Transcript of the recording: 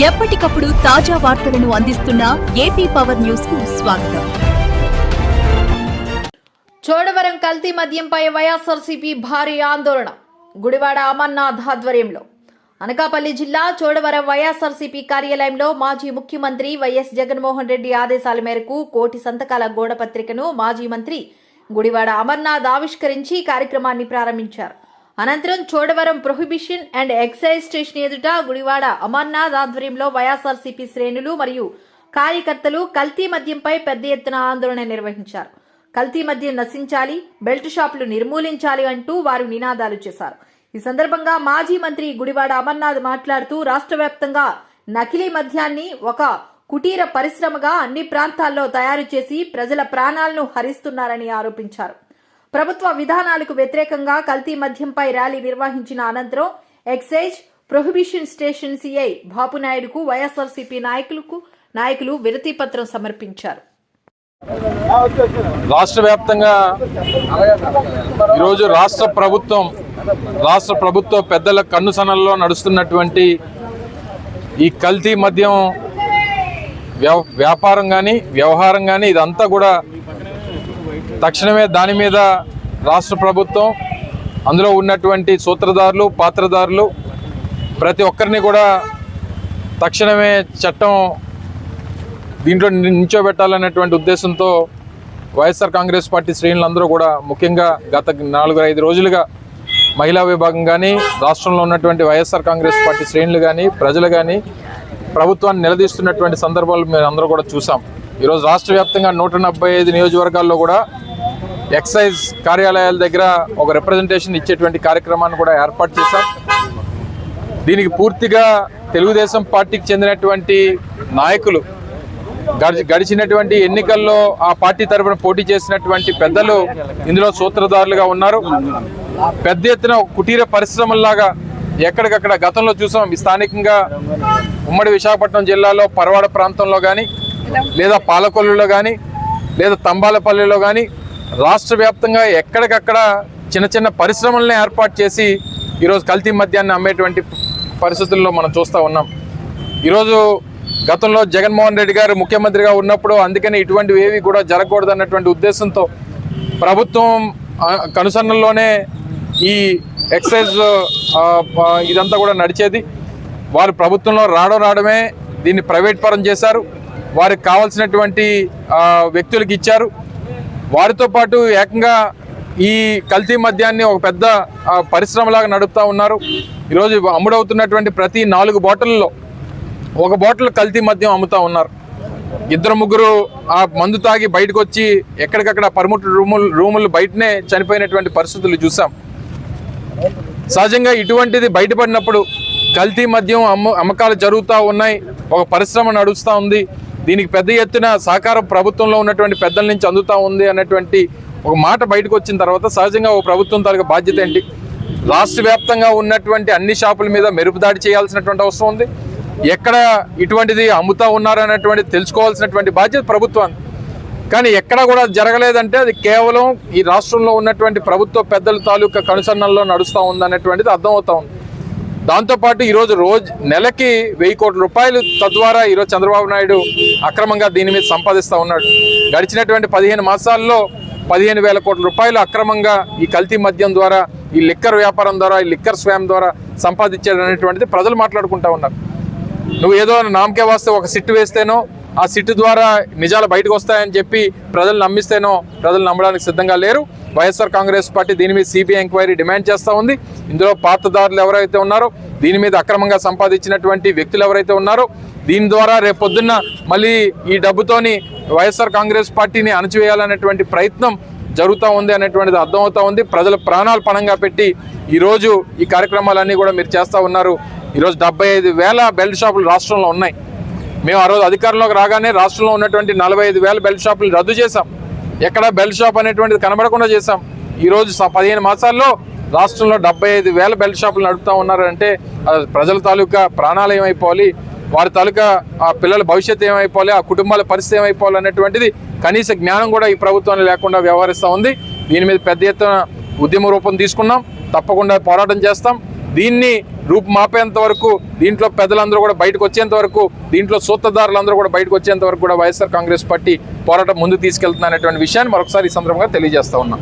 ఎప్పటికప్పుడు తాజా వార్తలను అందిస్తున్న ఏపీ పవర్ న్యూస్కు స్వాగతం. చోడవరం కల్తీ మద్యంపై వైఎస్ఆర్సీపీ భారీ ఆందోళన. గుడివాడ అమర్నాథ్ ఆధ్వర్యంలో. అనకాపల్లి జిల్లా చోడవరం వైఎస్ఆర్సీపీ కార్యాలయంలో మాజీ ముఖ్యమంత్రి వైఎస్ జగన్మోహన్ రెడ్డి ఆదేశాల మేరకు కోటి సంతకాల గోడపత్రికను మాజీ మంత్రి గుడివాడ అమర్నాథ్ ఆవిష్కరించి కార్యక్రమాన్ని ప్రారంభించారు. అనంతరం Chodavaram prohibition and excise station ఎదుట గుడివాడ అమర్నాథ్ ఆధ్వర్యంలో వైఎస్ఆర్సీపీ శ్రేణులు మరియు కార్యకర్తలు కల్తీ మద్యంపై పెద్ద ఎత్తున ఆందోళన నిర్వహించారు. కల్తీ మద్యం నశించాలి బెల్ట్ షాపులు నిర్మూలించాలి అంటూ వారు నినాదాలు చేశారు. ఈ సందర్భంగా మాజీ మంత్రి గుడివాడ అమర్నాథ్ మాట్లాడుతూ రాష్ట్ర వ్యాప్తంగా నకిలీ మద్యాన్ని ఒక కుటీర పరిశ్రమగా అన్ని ప్రాంతాల్లో తయారు చేసి ప్రజల ప్రాణాలను హరిస్తున్నారని ఆరోపించారు. ప్రభుత్వ విధానాలకు వ్యతిరేకంగా కల్తీ మద్యంపై ర్యాలీ నిర్వహించిన అనంతరం ఎక్సైజ్ ప్రొహిబిషన్ స్టేషన్ సిఐ బాపునాయుడుకు వైఎస్ఆర్సీపీ నాయకులకు నాయకులు విరతి పత్రం సమర్పించారు. రాష్ట్ర వ్యాప్తంగా ఈరోజు రాష్ట్ర ప్రభుత్వం రాష్ట్ర ప్రభుత్వ పెద్దల కన్నుసనల్లో నడుస్తున్నటువంటి ఈ కల్తీ మద్యం వ్యవ- వ్యాపారం కానీ వ్యవహారం కానీ ఇదంతా కూడా తక్షణమే దాని మీద రాష్ట్ర ప్రభుత్వం అందులో ఉన్నటువంటి సూత్రధారులు పాత్రధారులు ప్రతి ఒక్కరిని కూడా తక్షణమే చట్టం దీంట్లో నించోబెట్టాలనేటువంటి ఉద్దేశంతో వైఎస్ఆర్ కాంగ్రెస్ పార్టీ శ్రేణులందరూ కూడా ముఖ్యంగా గత నాలుగు ఐదు రోజులుగా మహిళా విభాగం కానీ రాష్ట్రంలో ఉన్నటువంటి వైఎస్ఆర్ కాంగ్రెస్ పార్టీ శ్రేణులు కానీ ప్రజలు కానీ ప్రభుత్వాన్ని నిలదీస్తున్నటువంటి సందర్భాలు మేము అందరూ కూడా చూసాం. ఈరోజు రాష్ట్ర వ్యాప్తంగా నూట డెబ్బై ఐదు నియోజకవర్గాల్లో కూడా ఎక్సైజ్ కార్యాలయాల దగ్గర ఒక రిప్రజెంటేషన్ ఇచ్చేటువంటి కార్యక్రమాన్ని కూడా ఏర్పాటు చేశాం. దీనికి పూర్తిగా తెలుగుదేశం పార్టీకి చెందినటువంటి నాయకులు గడిచినటువంటి ఎన్నికల్లో ఆ పార్టీ తరఫున పోటీ చేసినటువంటి పెద్దలు ఇందులో సూత్రధారులుగా ఉన్నారు. పెద్ద ఎత్తున కుటీర పరిశ్రమల్లాగా ఎక్కడికక్కడ గతంలో చూసాం. స్థానికంగా ఉమ్మడి విశాఖపట్నం జిల్లాలో పరవాడ ప్రాంతంలో కానీ లేదా పాలకొల్లులో కానీ లేదా తంబాలపల్లిలో కానీ రాష్ట్ర వ్యాప్తంగా ఎక్కడికక్కడ చిన్న చిన్న పరిశ్రమల్ని ఏర్పాటు చేసి ఈరోజు కల్తీ మద్యాన్ని అమ్మేటువంటి పరిస్థితుల్లో మనం చూస్తూ ఉన్నాం. ఈరోజు గతంలో జగన్మోహన్ రెడ్డి గారు ముఖ్యమంత్రిగా ఉన్నప్పుడు అందుకని ఇటువంటివి ఏవి కూడా జరగకూడదు అన్నటువంటి ఉద్దేశంతో ప్రభుత్వం కనుసన్నల్లోనే ఈ ఎక్సైజ్ ఇదంతా కూడా నడిచేది. వారు ప్రభుత్వంలో రావడం రావడమే దీన్ని ప్రైవేట్ పరం చేశారు. వారికి కావాల్సినటువంటి వ్యక్తులకు ఇచ్చారు. వారితో పాటు ఏకంగా ఈ కల్తీ మద్యాన్ని ఒక పెద్ద పరిశ్రమలాగా నడుపుతూ ఉన్నారు. ఈరోజు అమ్ముడవుతున్నటువంటి ప్రతి నాలుగు బాటిల్లో ఒక బాటిల్ కల్తీ మద్యం అమ్ముతూ ఉన్నారు. ఇద్దరు ముగ్గురు ఆ మందు తాగి బయటకు వచ్చి ఎక్కడికక్కడ పర్మిట్ రూములు రూములు బయటనే చనిపోయినటువంటి పరిస్థితులు చూసాం. సహజంగా ఇటువంటిది బయటపడినప్పుడు కల్తీ మద్యం అమ్మ అమ్మకాలు జరుగుతూ ఉన్నాయి. ఒక పరిశ్రమ నడుస్తూ ఉంది. దీనికి పెద్ద ఎత్తున సహకారం ప్రభుత్వంలో ఉన్నటువంటి పెద్దల నుంచి అందుతూ ఉంది అన్నటువంటి ఒక మాట బయటకు వచ్చిన తర్వాత సహజంగా ఒక ప్రభుత్వం తాలూకు బాధ్యత ఏంటి? రాష్ట్ర వ్యాప్తంగా ఉన్నటువంటి అన్ని షాపుల మీద మెరుపుదాడి చేయాల్సినటువంటి అవసరం ఉంది. ఎక్కడ ఇటువంటిది అమ్ముతా ఉన్నారన్నటువంటి తెలుసుకోవాల్సినటువంటి బాధ్యత ప్రభుత్వాన్ని కానీ ఎక్కడ కూడా జరగలేదంటే అది కేవలం ఈ రాష్ట్రంలో ఉన్నటువంటి ప్రభుత్వ పెద్దల తాలూకా కనుసన్నల్లో నడుస్తూ ఉందనేటువంటిది అర్థమవుతా ఉంది. దాంతోపాటు ఈరోజు రోజు నెలకి వెయ్యి కోట్ల రూపాయలు తద్వారా ఈరోజు చంద్రబాబు నాయుడు అక్రమంగా దీని మీద సంపాదిస్తూ ఉన్నాడు. గడిచినటువంటి పదిహేను మాసాల్లో పదిహేను వేల కోట్ల రూపాయలు అక్రమంగా ఈ కల్తీ మద్యం ద్వారా ఈ లిక్కర్ వ్యాపారం ద్వారా ఈ లిక్కర్ స్వామ్ ద్వారా సంపాదించాడు అనేటువంటిది ప్రజలు మాట్లాడుకుంటా ఉన్నారు. నువ్వు ఏదో నామకే వాస్తే ఒక సిట్టు వేస్తేనో ఆ సిట్టు ద్వారా నిజాలు బయటకు వస్తాయని చెప్పి ప్రజలు నమ్మిస్తేనో ప్రజలు నమ్మడానికి సిద్ధంగా లేరు. వైఎస్ఆర్ కాంగ్రెస్ పార్టీ దీని మీద సిబిఐ ఎంక్వైరీ డిమాండ్ చేస్తూ ఉంది. ఇందులో పాత్రదారులు ఎవరైతే ఉన్నారో దీని మీద అక్రమంగా సంపాదించినటువంటి వ్యక్తులు ఎవరైతే ఉన్నారో దీని ద్వారా రేపొద్దున్న మళ్ళీ ఈ డబ్బుతోని వైఎస్ఆర్ కాంగ్రెస్ పార్టీని అణచివేయాలనేటువంటి ప్రయత్నం జరుగుతూ ఉంది అనేటువంటిది అర్థమవుతూ ఉంది. ప్రజల ప్రాణాలు పణంగా పెట్టి ఈరోజు ఈ కార్యక్రమాలన్నీ కూడా మీరు చేస్తూ ఉన్నారు. ఈరోజు డెబ్బై ఐదు వేల బెల్ట్ షాపులు రాష్ట్రంలో ఉన్నాయి. మేము ఆ రోజు అధికారంలోకి రాగానే రాష్ట్రంలో ఉన్నటువంటి నలభై ఐదు వేల బెల్ట్ షాపులు రద్దు చేశాం. ఎక్కడ బెల్ షాప్ అనేటువంటిది కనబడకుండా చేశాం. ఈరోజు స- పదిహేను మాసాల్లో రాష్ట్రంలో డెబ్బై ఐదు వేల బెల్ట్ షాపులు నడుపుతా ఉన్నారంటే ప్రజల తాలూకా ప్రాణాలు ఏమైపోవాలి వారి తాలూకా ఆ పిల్లల భవిష్యత్తు ఏమైపోవాలి ఆ కుటుంబాల పరిస్థితి ఏమైపోవాలి అనేటువంటిది కనీస జ్ఞానం కూడా ఈ ప్రభుత్వాన్ని లేకుండా వ్యవహరిస్తూ ఉంది. దీని మీద పెద్ద ఎత్తున ఉద్యమ రూపం తీసుకున్నాం. తప్పకుండా పోరాటం చేస్తాం. దీన్ని రూపుమాపేంత వరకు దీంట్లో పెద్దలందరూ కూడా బయటకు వచ్చేంత వరకు దీంట్లో సూత్రధారులందరూ కూడా బయటకు వచ్చేంత వరకు కూడా వైఎస్ఆర్ కాంగ్రెస్ పార్టీ పోరాటం ముందు తీసుకెళ్తున్నా అనేటువంటి విషయాన్ని మరొకసారి ఈ సందర్భంగా తెలియజేస్తా ఉన్నాం.